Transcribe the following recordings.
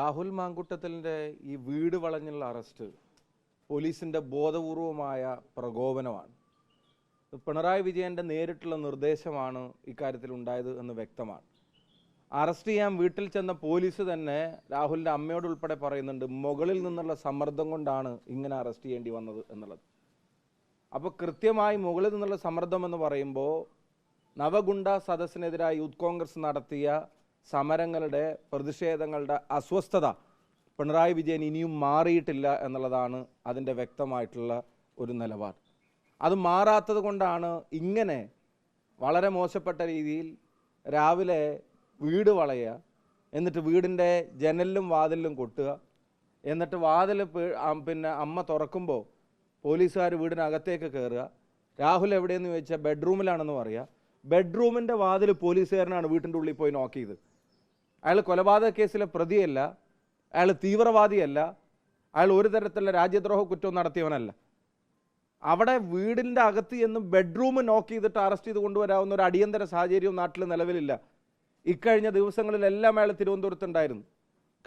രാഹുൽ മാങ്കുട്ടത്തിലിന്റെ ഈ വീട് വളഞ്ഞുള്ള അറസ്റ്റ് പോലീസിന്റെ ബോധപൂർവമായ പ്രകോപനമാണ്. പിണറായി വിജയന്റെ നേരിട്ടുള്ള നിർദ്ദേശമാണ് ഇക്കാര്യത്തിൽ ഉണ്ടായത് എന്ന് വ്യക്തമാണ്. അറസ്റ്റ് ചെയ്യാൻ വീട്ടിൽ ചെന്ന പോലീസ് തന്നെ രാഹുലിന്റെ അമ്മയോട് ഉൾപ്പെടെ പറയുന്നുണ്ട് മുകളിൽ നിന്നുള്ള സമ്മർദ്ദം കൊണ്ടാണ് ഇങ്ങനെ അറസ്റ്റ് ചെയ്യേണ്ടി വന്നത് എന്നുള്ളത്. അപ്പോൾ കൃത്യമായി മുകളിൽ നിന്നുള്ള സമ്മർദ്ദം എന്ന് പറയുമ്പോൾ നവഗുണ്ട സദസ്സിനെതിരായി യൂത്ത് കോൺഗ്രസ് നടത്തിയ സമരങ്ങളുടെ പ്രതിഷേധങ്ങളുടെ അസ്വസ്ഥത പിണറായി വിജയൻ ഇനിയും മാറിയിട്ടില്ല എന്നുള്ളതാണ് അതിന്റെ വ്യക്തമായിട്ടുള്ള ഒരു നിലപാട്. അത് മാറാത്തത് കൊണ്ടാണ് ഇങ്ങനെ വളരെ മോശപ്പെട്ട രീതിയിൽ രാവിലെ വീട് വളയുക എന്നിട്ട് വീടിന്റെ ജനലിലും വാതിലിലും കൊട്ടുക എന്നിട്ട് വാതിൽ പിന്നെ അമ്മ തുറക്കുമ്പോൾ പോലീസുകാർ വീടിനകത്തേക്ക് കയറുക രാഹുൽ എവിടെയെന്ന് ചോദിച്ചാൽ ബെഡ്റൂമിലാണെന്ന് പറയുക. ബെഡ്റൂമിന്റെ വാതിൽ പോലീസുകാരനാണ് വീട്ടിന്റെ ഉള്ളിൽ പോയി നോക്കിയത് അയാൾ കൊലപാതക കേസിലെ പ്രതിയല്ല. അയാൾ തീവ്രവാദിയല്ല. അയാൾ ഒരു തരത്തിലുള്ള രാജ്യദ്രോഹ കുറ്റവും നടത്തിയവനല്ല. അവിടെ വീടിന്റെ അകത്ത് ചെന്ന് ബെഡ്റൂം നോക്ക് ചെയ്തിട്ട് അറസ്റ്റ് ചെയ്ത് കൊണ്ടുവരാവുന്ന ഒരു അടിയന്തര സാഹചര്യവും നാട്ടിൽ നിലവിലില്ല. ഇക്കഴിഞ്ഞ ദിവസങ്ങളിലെല്ലാം അയാൾ തിരുവനന്തപുരത്തുണ്ടായിരുന്നു.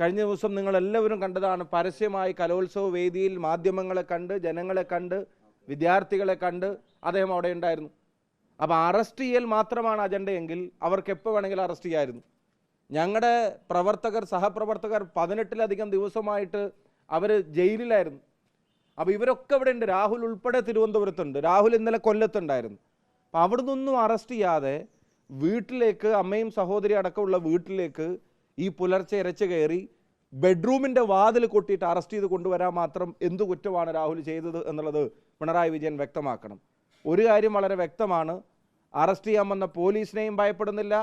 കഴിഞ്ഞ ദിവസം നിങ്ങളെല്ലാവരും കണ്ടതാണ് പരസ്യമായി കലോത്സവ വേദിയിൽ മാധ്യമങ്ങളെ കണ്ട് ജനങ്ങളെ കണ്ട് വിദ്യാർത്ഥികളെ കണ്ട് അദ്ദേഹം അവിടെ ഉണ്ടായിരുന്നു. അപ്പോൾ അറസ്റ്റ് ചെയ്യൽ മാത്രമാണ് അജണ്ടയെങ്കിൽ അവർക്ക് എപ്പോൾ വേണമെങ്കിലും അറസ്റ്റ് ചെയ്യായിരുന്നു. ഞങ്ങളുടെ പ്രവർത്തകർ സഹപ്രവർത്തകർ പതിനെട്ടിലധികം ദിവസമായിട്ട് അവർ ജയിലിലായിരുന്നു. അപ്പോൾ ഇവരൊക്കെ ഇവിടെ ഉണ്ട്. രാഹുൽ ഉൾപ്പെടെ തിരുവനന്തപുരത്തുണ്ട്. രാഹുൽ ഇന്നലെ കൊല്ലത്തുണ്ടായിരുന്നു. അപ്പം അവിടെ നിന്നൊന്നും അറസ്റ്റ് ചെയ്യാതെ വീട്ടിലേക്ക് അമ്മയും സഹോദരി അടക്കമുള്ള വീട്ടിലേക്ക് ഈ പുലർച്ചെ ഇരച്ചു കയറി ബെഡ്റൂമിന്റെ വാതിൽ കൊട്ടിയിട്ട് അറസ്റ്റ് ചെയ്ത് കൊണ്ടുവരാൻ മാത്രം എന്ത് കുറ്റമാണ് രാഹുൽ ചെയ്തത് എന്നുള്ളത് പിണറായി വിജയൻ വ്യക്തമാക്കണം. ഒരു കാര്യം വളരെ വ്യക്തമാണ്. അറസ്റ്റ് ചെയ്യാൻ വന്ന പോലീസിനെയും ഭയപ്പെടുന്നില്ല.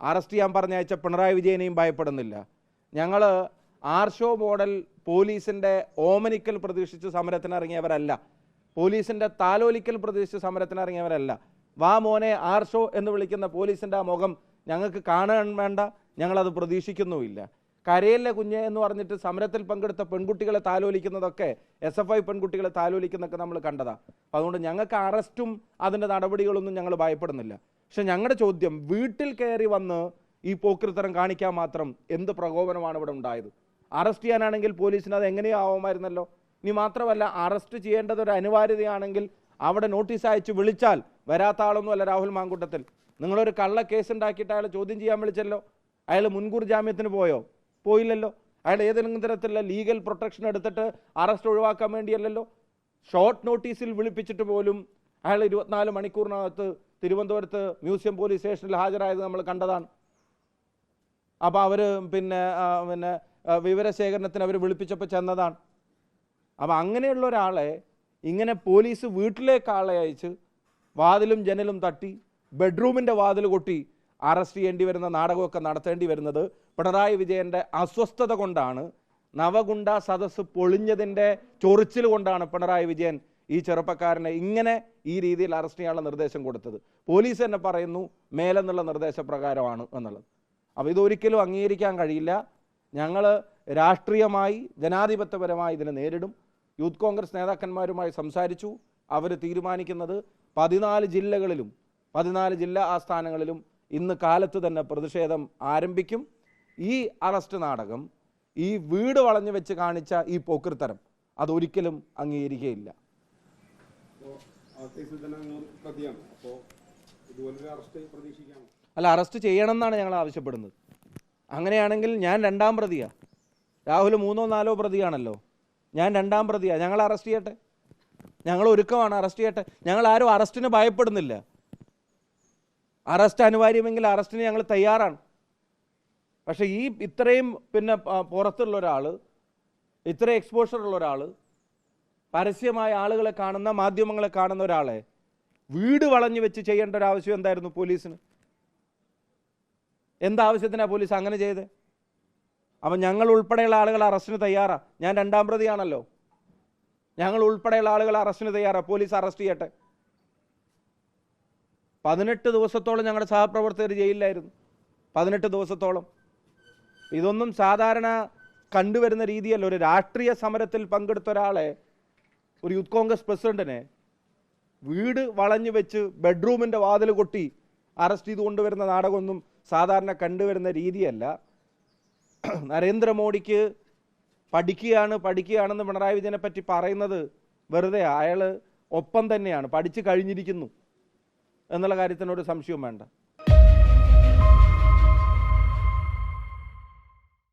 അറസ്റ്റ് ചെയ്യാൻ പറഞ്ഞയച്ച പിണറായി വിജയനെയും ഭയപ്പെടുന്നില്ല. ഞങ്ങൾ ആർഷോ മോഡൽ പോലീസിന്റെ ഓമനിക്കൽ പ്രതീക്ഷിച്ച് സമരത്തിന് ഇറങ്ങിയവരല്ല പോലീസിന്റെ താലോലിക്കൽ പ്രതീക്ഷിച്ച് സമരത്തിന് ഇറങ്ങിയവരല്ല വാ മോനെ ആർഷോ എന്ന് വിളിക്കുന്ന പോലീസിന്റെ ആ മുഖം ഞങ്ങൾക്ക് കാണാൻ വേണ്ട. ഞങ്ങളത് പ്രതീക്ഷിക്കുന്നുമില്ല. കരയിലെ കുഞ്ഞ് എന്ന് പറഞ്ഞിട്ട് സമരത്തിൽ പങ്കെടുത്ത പെൺകുട്ടികളെ താലോലിക്കുന്നതൊക്കെ എസ് എഫ് ഐ പെൺകുട്ടികളെ താലോലിക്കുന്നതൊക്കെ നമ്മൾ കണ്ടതാണ് അതുകൊണ്ട് ഞങ്ങൾക്ക് അറസ്റ്റും അതിന്റെ നടപടികളൊന്നും ഞങ്ങൾ ഭയപ്പെടുന്നില്ല. പക്ഷെ ഞങ്ങളുടെ ചോദ്യം വീട്ടിൽ കയറി വന്ന് ഈ പോക്കിരിത്തരം കാണിക്കാൻ മാത്രം എന്ത് പ്രകോപനമാണ് ഇവിടെ ഉണ്ടായത്? അറസ്റ്റ് ചെയ്യാനാണെങ്കിൽ പോലീസിന് അത് എങ്ങനെയോ ആവുമായിരുന്നല്ലോ. ഇനി മാത്രമല്ല അറസ്റ്റ് ചെയ്യേണ്ടത് ഒരു അനിവാര്യതയാണെങ്കിൽ അവിടെ നോട്ടീസ് അയച്ച് വിളിച്ചാൽ വരാത്ത ആളൊന്നുമല്ല രാഹുൽ മാങ്കൂട്ടത്തിൽ. നിങ്ങളൊരു കള്ള കേസ് ഉണ്ടാക്കിയിട്ട് അയാൾ ചോദ്യം ചെയ്യാൻ വിളിച്ചല്ലോ? അയാൾ മുൻകൂർ ജാമ്യത്തിന് പോയോ? പോയില്ലല്ലോ. അയാൾ ഏതെങ്കിലും തരത്തിലുള്ള ലീഗൽ പ്രൊട്ടക്ഷൻ എടുത്തിട്ട് അറസ്റ്റ് ഒഴിവാക്കാൻ വേണ്ടിയല്ലല്ലോ? ഷോർട്ട് നോട്ടീസിൽ വിളിപ്പിച്ചിട്ട് പോലും അയാൾ ഇരുപത്തിനാല് മണിക്കൂറിനകത്ത് തിരുവനന്തപുരത്ത് മ്യൂസിയം പോലീസ് സ്റ്റേഷനിൽ ഹാജരായത് നമ്മൾ കണ്ടതാണ്. അപ്പോൾ അവർ പിന്നെ പിന്നെ വിവരശേഖരണത്തിന് അവർ വിളിപ്പിച്ചപ്പോൾ ചെന്നതാണ്. അപ്പോൾ അങ്ങനെയുള്ള ഒരാളെ ഇങ്ങനെ പോലീസ് വീട്ടിലേക്ക് ആളെ അയച്ച് വാതിലും ജനലും തട്ടി ബെഡ്റൂമിന്റെ വാതിൽ കൊട്ടി അറസ്റ്റ് ചെയ്യേണ്ടി വരുന്ന നാടകമൊക്കെ നടത്തേണ്ടി വരുന്നത് പിണറായി വിജയന്റെ അസ്വസ്ഥത കൊണ്ടാണ്. നവഗുണ്ട സദസ്സ് പൊളിഞ്ഞതിന്റെ ചൊറിച്ചിൽ കൊണ്ടാണ് പിണറായി വിജയൻ ഈ ചെറുപ്പക്കാരനെ ഇങ്ങനെ ഈ രീതിയിൽ അറസ്റ്റ് ചെയ്യാനുള്ള നിർദ്ദേശം കൊടുത്തത്. പോലീസ് തന്നെ പറയുന്നു മേലെന്നുള്ള നിർദ്ദേശപ്രകാരമാണ് എന്നുള്ളത്. അപ്പോൾ ഇതൊരിക്കലും അംഗീകരിക്കാൻ കഴിയില്ല. ഞങ്ങൾ രാഷ്ട്രീയമായി ജനാധിപത്യപരമായി ഇതിനെ നേരിടും. യൂത്ത് കോൺഗ്രസ് നേതാക്കന്മാരുമായി സംസാരിച്ചു. അവർ തീരുമാനിക്കുന്നത് പതിനാല് ജില്ലകളിലും പതിനാല് ജില്ലാ ആസ്ഥാനങ്ങളിലും ഇന്ന് കാലത്ത് തന്നെ പ്രതിഷേധം ആരംഭിക്കും. ഈ അറസ്റ്റ് നാടകം ഈ വീട് വളഞ്ഞു വെച്ച് കാണിച്ച ഈ പോക്കൃത്തരം അതൊരിക്കലും അംഗീകരിക്കുകയില്ല അപ്പോൾ ആ കേസിൽ തന്നെ അങ്ങ് പ്രതിയാണ് അപ്പോൾ ഇതുപോലൊരു അറസ്റ്റ് പ്രതീക്ഷിക്കാമോ അല്ല അറസ്റ്റ് ചെയ്യണം എന്നാണ് ഞങ്ങൾ ആവശ്യപ്പെടുന്നത്. അങ്ങനെയാണെങ്കിൽ ഞാൻ രണ്ടാം പ്രതിയാ. രാഹുൽ മൂന്നോ നാലോ പ്രതിയാണല്ലോ. ഞാൻ രണ്ടാം പ്രതിയാ. ഞങ്ങൾ അറസ്റ്റ് ചെയ്യട്ടെ? ഞങ്ങൾ ഒരുക്കമാണ് അറസ്റ്റ് ചെയ്യട്ടെ? ഞങ്ങൾ ആരും അറസ്റ്റിന് ഭയപ്പെടുന്നില്ല. അറസ്റ്റ് അനിവാര്യമെങ്കിൽ അറസ്റ്റിന് ഞങ്ങൾ തയ്യാറാണ്. പക്ഷേ ഈ ഇത്രയും പിന്നെ പുറത്തുള്ള ഒരാൾ ഇത്ര എക്സ്പോഷർ ഉള്ള ഒരാൾ പരസ്യമായ ആളുകളെ കാണുന്ന മാധ്യമങ്ങളെ കാണുന്ന ഒരാളെ വീട് വളഞ്ഞു വെച്ച് ചെയ്യേണ്ട ഒരു ആവശ്യം എന്തായിരുന്നു പോലീസിന്? എന്താവശ്യത്തിനാണ് പോലീസ് അങ്ങനെ ചെയ്തത് അപ്പം ഞങ്ങൾ ഉൾപ്പെടെയുള്ള ആളുകൾ അറസ്റ്റിന് തയ്യാറാണ് ഞാൻ രണ്ടാം പ്രതിയാണല്ലോ. ഞങ്ങൾ ഉൾപ്പെടെയുള്ള ആളുകൾ അറസ്റ്റിന് തയ്യാറാണ് പോലീസ് അറസ്റ്റ് ചെയ്യട്ടെ. പതിനെട്ട് ദിവസത്തോളം ഞങ്ങളുടെ സഹപ്രവർത്തകർ ജയിലിലായിരുന്നു. പതിനെട്ട് ദിവസത്തോളം. ഇതൊന്നും സാധാരണ കണ്ടുവരുന്ന രീതിയല്ല. ഒരു രാഷ്ട്രീയ സമരത്തിൽ പങ്കെടുത്ത ഒരാളെ ഒരു യൂത്ത് കോൺഗ്രസ് പ്രസിഡന്റിനെ വീട് വളഞ്ഞു വെച്ച് ബെഡ്റൂമിന്റെ വാതിൽ കൊട്ടി അറസ്റ്റ് ചെയ്ത് കൊണ്ടുവരുന്ന നാടകമൊന്നും സാധാരണ കണ്ടുവരുന്ന രീതിയല്ല. നരേന്ദ്രമോദിക്ക് പഠിക്കുകയാണ് പഠിക്കുകയാണെന്ന് പിണറായി വിജയനെ പറ്റി പറയുന്നത് വെറുതെ അയാൾ ഒപ്പം തന്നെയാണ് പഠിച്ചു കഴിഞ്ഞിരിക്കുന്നു എന്നുള്ള കാര്യത്തിനൊരു സംശയവും വേണ്ട.